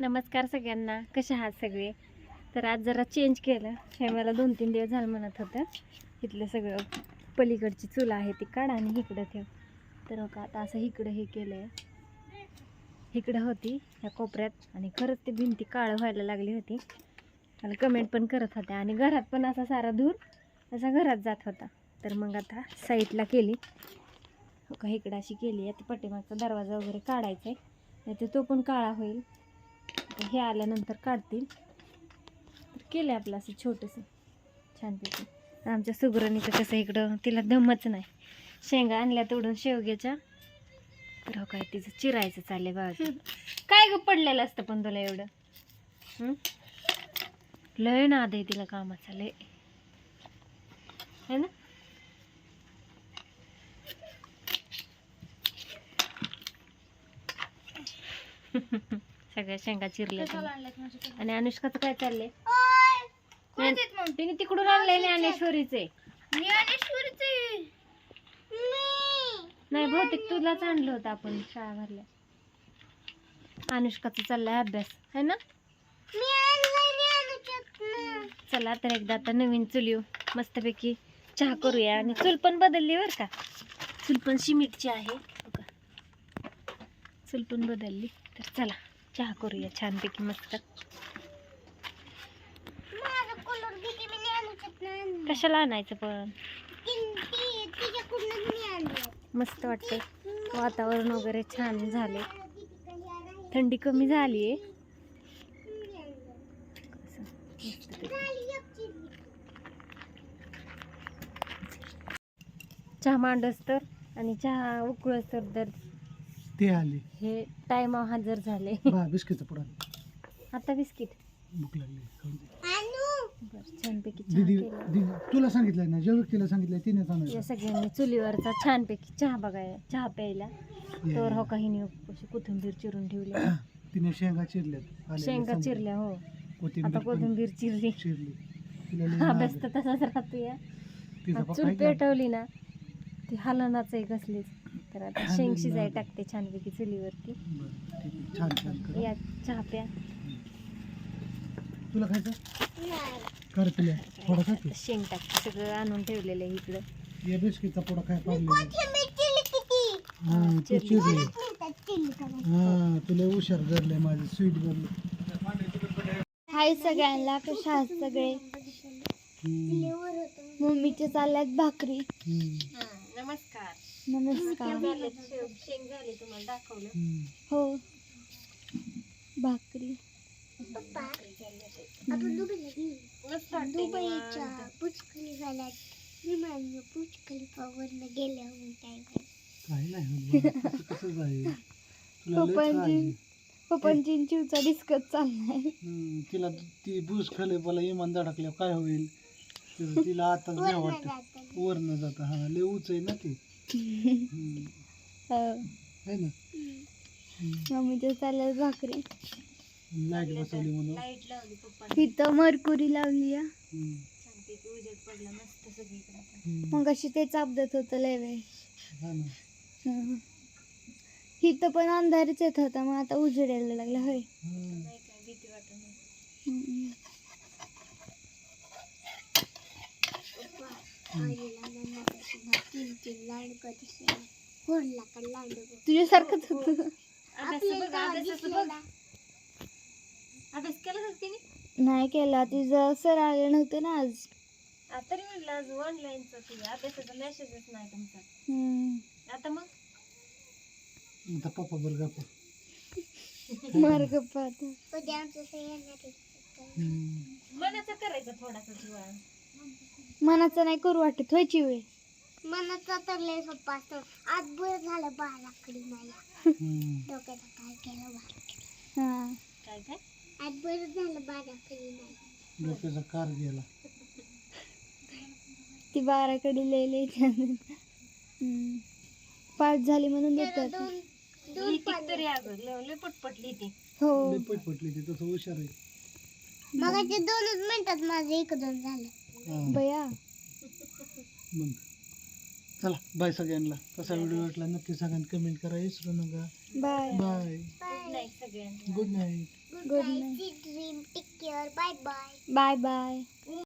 नमस्कार सगळ्यांना. कसे आहात सगळे? तर आज जरा चेंज केलं. हे मला दोन तीन दिवस झालं म्हणत होतं. इथलं सगळं पलीकडची चुला आहे ती काढ आणि इकडं ठेव. तर हो का आता असं इकडं हे केलं आहे इकडं होती ह्या कोपऱ्यात आणि खरंच ती भिंती काळं व्हायला लागली होती. मला कमेंट पण करत होत्या. आणि घरात पण असा सारा धूर असा घरात जात होता. तर मग आता साईडला केली. हो का इकडं अशी केली. आहे ती पाठीमागचा दरवाजा वगैरे काढायचा आहे नाही तो पण काळा होईल. हे आल्यानंतर काढतील. तर केलं आपलं असं छोटंसं. छानपैकी आमच्या सुगरणीचं कसं इकडं तिला दमच नाही. शेंगा आणल्या तोडून शेवग्याच्या. तर हो काय तिचं चिरायचं चाललंय बघा. काय ग पडलेलं असतं पण तुला एवढं? लय नाद आहे तिला कामाचा लय. है ना? सगळ्या शेंगा चिरल्या. आणि अनुष्काचं काय चाललंय? तिने तिकडून आणलेले ज्ञानेश्वरीचे. नाही बहुतेक तुलाच आणलं होतं आपण शाळा भरल्या. अनुष्काचा चाललाय अभ्यास है ना? चला तर एकदा आता नवीन चुलीव मस्तपैकी चहा करूया. आणि चूल पण बदलली बरं का? चूल पण सिमेंटची आहे. चूल पण बदलली. तर चला. चहा करूया छानपैकी मस्त. कशाला आणायचं पण? मस्त वाटते वातावरण वगैरे छान झाले थंडी कमी झाली आहे चहा मांडस तर आणि चहा उकळस तर ते आले. हे टाइम हजर झाले. बा बिस्किटचा पुडा आता बिस्किट. भूक लागली खाऊन दे. बरं छानपैकी चहा दीदी केला. दीदी तुला सांगितलं ना ज्या व्यक्तीला सांगितलं तिने या सगळ्यांनी चुलीवरचा छानपैकी चहा बघाय चहा प्यायला. तर हो काही अशी कोथिंबीर चिरून ठेवली. तिने शेंगा चिरल्यात. आलेल्या शेंगा. चिरल्या हो. कोथिंबीर आता पण कोथिंबीर चिरली. चिरली. तिला लई नाद अभ्यास आहे. तसाच राहतो या तिचा आणि पप्पा चूल? पेटवली ना ती हलनाच आहे कसलीच तर आता शेंग शिजाय. टाकते छानपैकी चुलीवरती. छान छान. या चहा प्या तुला खायचं? कर तुला. थोडा खा शेंग टाकते सगळं आणून ठेवलेलं आहे इकडं. या बिस्किटचा पुडा काय पाडलेला हा तू चिरली. चिरली. हा तुला हुशार माझे स्वीट हाय सगळ्यांना कशा आहात सगळे? मम्मीचे चालल्यात भाकरी. नमस्कार. नमस्कार. शेंग झाली तुम्हाला दाखवलं. हो. भाकरी. दुबईच्या. पुचकली झाल्यात. विमान पुचकली गेल्या पप्पांची-. पप्पांची चिवचा डिस्कस चाललाय. तिला ती बुज खाले मला इमान धडकल्यावर काय होईल? तिला नाही वाटत. वरनं जात. हा लय उच आहे ना ती. हम्म, है ना? मम्मीच्या चालल्यात भाकरी. लाइट बसवली म्हणून. लाइट लावली पप्पा इथं मरकुरी लावली आहे. उजेड पडला मस्त सगळीकडे मग अशी ते चापदत होतं लय वेळ हा ना. हं. इथं पण अंधारच येत होता मग आता उजेड यायला लागला होय. हम्म. नाही काय भीती वाटत नाही. हं. तुझ्यासारखंच होत. अभ्यासाचं बघ अभ्यास केला. का तिने? नाही केला तिचं सर आले नव्हते ना आज. आ, तरी म्हणलं आज ऑनलाईनचा ते अभ्यासाचा मेसेजच नाही तुमचा. हं. आता मग? आता पप्पा बरं गप्पा मार गप्पा आता हम्म. मनाचा करायचा थोडासा जीवा मनाचं नाही करू वाटत व्हायची वेळ मनाचा तर लय सोपा असतो. आज बरं झालं बाळाकडे मला. डोक्याला काय केलं हा. काय काय आज बरं झालं बाळाकडे नाही डोक्याचा कार गेला. ती बाराकडे. हं. पाठ झाली म्हणून देतात. लिहिते तरी अगं लय लय पटपटली ती. हो. लय पटपटली ती तसं हुशार आहे. मग ते दोनच मिनिटात माझं एक दोन झालं. हा. बया. मग? चला बाय सगळ्यांना. कसा व्हिडिओ वाटला नक्की सगळ्यांनी कमेंट करा विसरू नका. बाय बाय गुड नाईट सगळ्यांना. Good night good good night dream take care bye bye bye bye